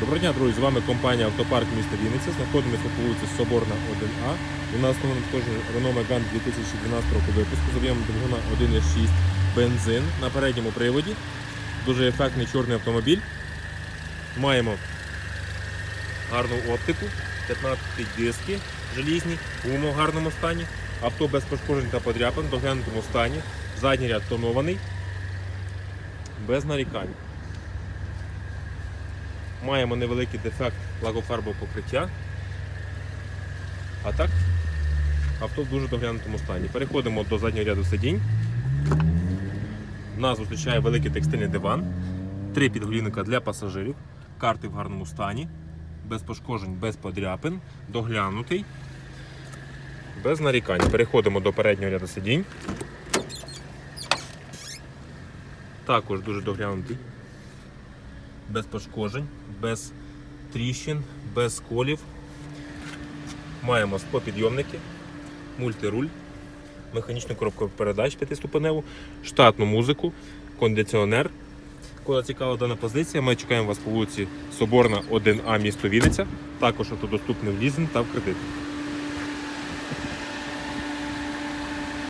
Доброго дня, друзі! З вами компанія Автопарк міста Вінниця. Знаходимося по вулиці Соборна 1А. У нас на надходження Renault Megane 2012 року випуску з об'ємом двигуна 1.6 бензин на передньому приводі. Дуже ефектний чорний автомобіль. Маємо гарну оптику, 15 диски желізні, гума в гарному стані, авто без пошкоджень та подряпин, доглянутому стані, задній ряд тонований, без нарікань. Маємо невеликий дефект лакофарбового покриття. А так, авто в дуже доглянутому стані. Переходимо до заднього ряду сидінь. Нас зустрічає великий текстильний диван, три підголівника для пасажирів, карти в гарному стані, без пошкоджень, без подряпин, доглянутий, без нарікань. Переходимо до переднього ряду сидінь. Також дуже доглянутий без пошкоджень, без тріщин, без сколів. Маємо склопідйомники, мультируль, механічну коробку передач п'ятиступеневу, штатну музику, кондиціонер. Коли цікава дана позиція, ми чекаємо вас по вулиці Соборна 1А місто Вінниця. Також автодоступний в лізинг та в кредит.